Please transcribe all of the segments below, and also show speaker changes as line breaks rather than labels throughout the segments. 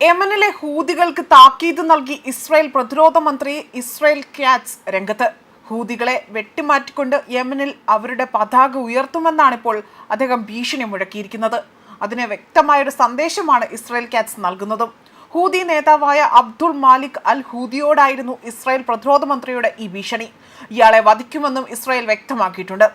യമനിലെ ഹൂതികൾക്ക് താക്കീത് നൽകി ഇസ്രായേൽ പ്രതിരോധ മന്ത്രി ഇസ്രായേൽ ക്യാറ്റ്സ് രംഗത്ത്. ഹൂതികളെ വെട്ടിമാറ്റിക്കൊണ്ട് യമനിൽ അവരുടെ പതാക ഉയർത്തുമെന്നാണ് ഇപ്പോൾ അദ്ദേഹം ഭീഷണി മുഴക്കിയിരിക്കുന്നത്. അതിന് വ്യക്തമായൊരു സന്ദേശമാണ് ഇസ്രായേൽ ക്യാറ്റ്സ് നൽകുന്നതും. ഹൂതി നേതാവായ അബ്ദുൾ മാലിക് അൽ ഹൂദിയോടായിരുന്നു ഇസ്രായേൽ പ്രതിരോധ മന്ത്രിയുടെ ഈ ഭീഷണി. ഇയാളെ വധിക്കുമെന്നും ഇസ്രായേൽ വ്യക്തമാക്കിയിട്ടുണ്ട്.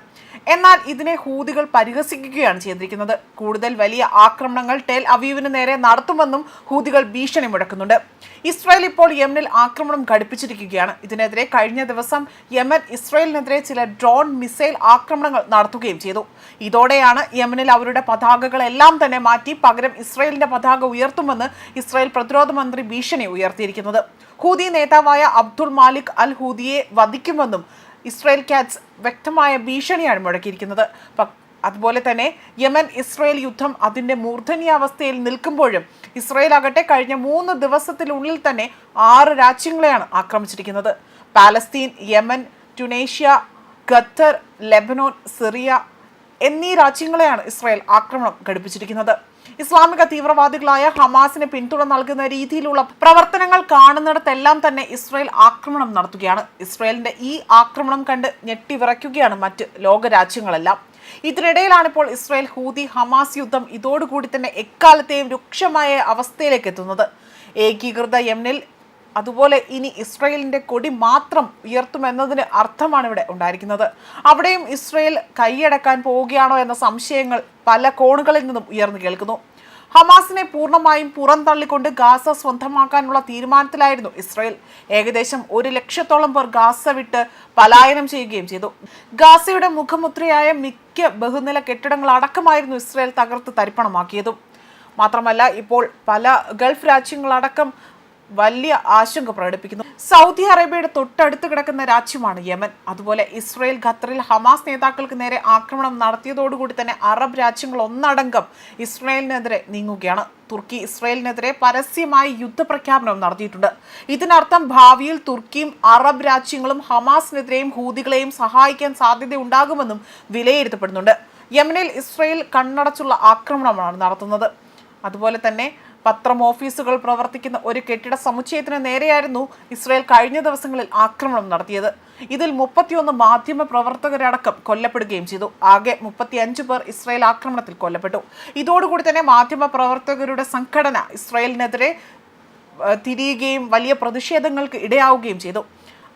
എന്നാൽ ഇതിനെ ഹൂതികൾ പരിഹസിക്കുകയാണ് ചെയ്തിരിക്കുന്നത്. കൂടുതൽ വലിയ ആക്രമണങ്ങൾ ടെൽ അവീവിന് നേരെ നടത്തുമെന്നും ഹൂതികൾ ഭീഷണി മുഴക്കുന്നുണ്ട് ഇസ്രായേൽ ഇപ്പോൾ യമനിൽ ആക്രമണം ഘടിപ്പിച്ചിരിക്കുകയാണ്. ഇതിനെതിരെ കഴിഞ്ഞ ദിവസം യമൻ ഇസ്രായേലിനെതിരെ ചില ഡ്രോൺ മിസൈൽ ആക്രമണങ്ങൾ നടത്തുകയും ചെയ്തു. ഇതോടെയാണ് യമനിൽ അവരുടെ പതാകകളെല്ലാം തന്നെ മാറ്റി പകരം ഇസ്രായേലിന്റെ പതാക ഉയർത്തുമെന്ന് ഇസ്രായേൽ പ്രതിരോധ മന്ത്രി ഭീഷണി ഉയർത്തിയിരിക്കുന്നത്. ഹൂതി നേതാവായ അബ്ദുൾ മാലിക് അൽ ഹൂദിയെ വധിക്കുമെന്നും ഇസ്രായേൽ കാറ്റ്സ് വ്യക്തമായ ഭീഷണിയാണ് മുഴക്കിയിരിക്കുന്നത്. അതുപോലെ തന്നെ യമൻ ഇസ്രായേൽ യുദ്ധം അതിന്റെ മൂർധന്യാവസ്ഥയിൽ നിൽക്കുമ്പോഴും ഇസ്രായേൽ ആകട്ടെ കഴിഞ്ഞ മൂന്ന് ദിവസത്തിനുള്ളിൽ തന്നെ ആറ് രാജ്യങ്ങളെയാണ് ആക്രമിച്ചിരിക്കുന്നത്. Palestine Yemen Tunisia Qatar Lebanon Syria എന്നീ രാജ്യങ്ങളെയാണ് ഇസ്രായേൽ ആക്രമണം ഘടിപ്പിച്ചിരിക്കുന്നത്. ഇസ്ലാമിക തീവ്രവാദികളായ ഹമാസിന് പിന്തുണ നൽകുന്ന രീതിയിലുള്ള പ്രവർത്തനങ്ങൾ കാണുന്നിടത്തെല്ലാം തന്നെ ഇസ്രായേൽ ആക്രമണം നടത്തുകയാണ്. ഇസ്രായേലിന്റെ ഈ ആക്രമണം കണ്ട് ഞെട്ടിവിറയ്ക്കുകയാണ് മറ്റ് ലോകരാജ്യങ്ങളെല്ലാം. ഇതിനിടയിലാണ് ഇപ്പോൾ ഇസ്രായേൽ ഹൂതി ഹമാസ് യുദ്ധം ഇതോടുകൂടി തന്നെ എക്കാലത്തെയും രൂക്ഷമായ അവസ്ഥയിലേക്ക് എത്തുന്നത്. ഏകീകൃത യമനിൽ അതുപോലെ ഇനി ഇസ്രയേലിന്റെ കൊടി മാത്രം ഉയർത്തുമെന്നതിന് അർത്ഥമാണ് ഇവിടെ ഉണ്ടായിരിക്കുന്നത്. അവിടെയും ഇസ്രയേൽ കൈയടക്കാൻ പോവുകയാണോ എന്ന സംശയങ്ങൾ പല കോണുകളിൽ നിന്നും ഉയർന്നു കേൾക്കുന്നു. ഹമാസിനെ പൂർണമായും പുറന്തള്ളിക്കൊണ്ട് ഗാസ സ്വന്തമാക്കാനുള്ള തീരുമാനത്തിലായിരുന്നു ഇസ്രയേൽ. ഏകദേശം ഒരു ലക്ഷത്തോളം പേർ ഗാസ വിട്ട് പലായനം ചെയ്യുകയും ചെയ്തു. ഗാസയുടെ മുഖമുദ്രയായ മിക്ക ബഹുനില കെട്ടിടങ്ങൾ അടക്കമായിരുന്നു ഇസ്രയേൽ തകർത്ത് തരിപ്പണമാക്കിയതും. മാത്രമല്ല ഇപ്പോൾ പല ഗൾഫ് രാജ്യങ്ങളടക്കം വലിയ ആശങ്ക പ്രകടിപ്പിക്കുന്നു. സൗദി അറേബ്യയുടെ തൊട്ടടുത്ത് കിടക്കുന്ന രാജ്യമാണ് യമൻ. അതുപോലെ ഇസ്രയേൽ ഖത്തറിൽ ഹമാസ് നേതാക്കൾക്ക് നേരെ ആക്രമണം നടത്തിയതോടുകൂടി തന്നെ അറബ് രാജ്യങ്ങൾ ഒന്നടങ്കം ഇസ്രയേലിനെതിരെ നീങ്ങുകയാണ്. തുർക്കി ഇസ്രയേലിനെതിരെ പരസ്യമായി യുദ്ധപ്രഖ്യാപനം നടത്തിയിട്ടുണ്ട്. ഇതിനർത്ഥം ഭാവിയിൽ തുർക്കിയും അറബ് രാജ്യങ്ങളും ഹമാസിനെതിരെയും ഹൂതികളെയും സഹായിക്കാൻ സാധ്യതയുണ്ടാകുമെന്നും വിലയിരുത്തപ്പെടുന്നുണ്ട്. യമനിൽ ഇസ്രയേൽ കണ്ണടച്ചുള്ള ആക്രമണമാണ് നടത്തുന്നത്. അതുപോലെ തന്നെ പത്രം ഓഫീസുകൾ പ്രവർത്തിക്കുന്ന ഒരു കെട്ടിട സമുച്ചയത്തിന് നേരെയായിരുന്നു ഇസ്രായേൽ കഴിഞ്ഞ ദിവസങ്ങളിൽ ആക്രമണം നടത്തിയത്. ഇതിൽ മുപ്പത്തിയൊന്ന് മാധ്യമ പ്രവർത്തകരടക്കം കൊല്ലപ്പെടുകയും ചെയ്തു. ആകെ മുപ്പത്തിയഞ്ച് പേർ ഇസ്രായേൽ ആക്രമണത്തിൽ കൊല്ലപ്പെട്ടു. ഇതോടുകൂടി തന്നെ മാധ്യമ പ്രവർത്തകരുടെ സംഘടന ഇസ്രായേലിനെതിരെ തിരിയുകയും വലിയ പ്രതിഷേധങ്ങൾക്ക് ഇടയാവുകയും ചെയ്തു.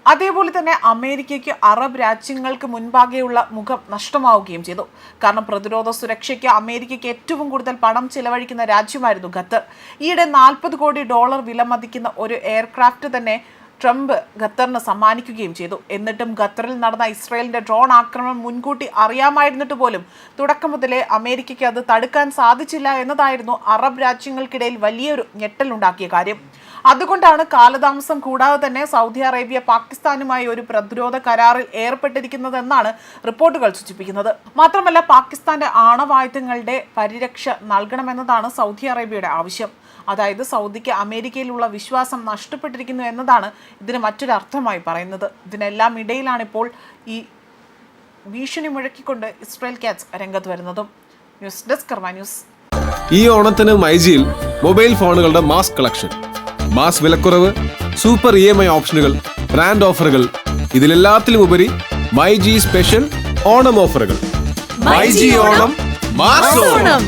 അതേപോലെ തന്നെ അമേരിക്കയ്ക്ക് അറബ് രാജ്യങ്ങൾക്ക് മുൻപാകെയുള്ള മുഖം നഷ്ടമാവുകയും ചെയ്തു. കാരണം പ്രതിരോധ സുരക്ഷയ്ക്ക് അമേരിക്കയ്ക്ക് ഏറ്റവും കൂടുതൽ പണം ചിലവഴിക്കുന്ന രാജ്യമായിരുന്നു ഖത്തർ. ഈയിടെ നാൽപ്പത് കോടി ഡോളർ വിലമതിക്കുന്ന ഒരു എയർക്രാഫ്റ്റ് തന്നെ ട്രംപ് ഖത്തറിന് സമ്മാനിക്കുകയും ചെയ്തു. എന്നിട്ടും ഖത്തറിൽ നടന്ന ഇസ്രായേലിന്റെ ഡ്രോൺ ആക്രമണം മുൻകൂട്ടി അറിയാമായിരുന്നിട്ട് പോലും തുടക്കം മുതലേ അമേരിക്കയ്ക്ക് അത് തടുക്കാൻ സാധിച്ചില്ല എന്നതായിരുന്നു അറബ് രാജ്യങ്ങൾക്കിടയിൽ വലിയൊരു ഞെട്ടലുണ്ടാക്കിയ കാര്യം. അതുകൊണ്ടാണ് കാലതാമസം കൂടാതെ തന്നെ സൗദി അറേബ്യ പാകിസ്ഥാനുമായി ഒരു പ്രതിരോധ കരാറിൽ ഏർപ്പെട്ടിരിക്കുന്നതെന്നാണ് റിപ്പോർട്ടുകൾ സൂചിപ്പിക്കുന്നത്. മാത്രമല്ല പാകിസ്ഥാന്റെ ആണവായുധങ്ങളുടെ പരിരക്ഷ നൽകണമെന്നതാണ് സൗദി അറേബ്യയുടെ ആവശ്യം. അതായത് സൗദിക്ക് അമേരിക്കയിലുള്ള വിശ്വാസം നഷ്ടപ്പെട്ടിരിക്കുന്നു എന്നതാണ് ഇതിന് മറ്റൊരു അർത്ഥമായി പറയുന്നത്. ഇതിനെല്ലാം ഇടയിലാണിപ്പോൾ ഈ ഭീഷണി മുഴക്കിക്കൊണ്ട് ഇസ്രയേൽ ക്യാറ്റ്സ് രംഗത്ത് വരുന്നതും. News desk Karma news.
ഈ ഓണത്തിന് മൈജിയിൽ മൊബൈൽ ഫോണുകളുടെ മാസ് കളക്ഷൻ മാസ് വിലക്കുറവ് സൂപ്പർ ഇ എം ഐ ഓപ്ഷനുകൾ ബ്രാൻഡ് ഓഫറുകൾ ഇതിലെല്ലാത്തിലും ഉപരി മൈജി സ്പെഷ്യൽ ഓണം ഓഫറുകൾ. മൈജി ഓണം മാസ് ഓണം.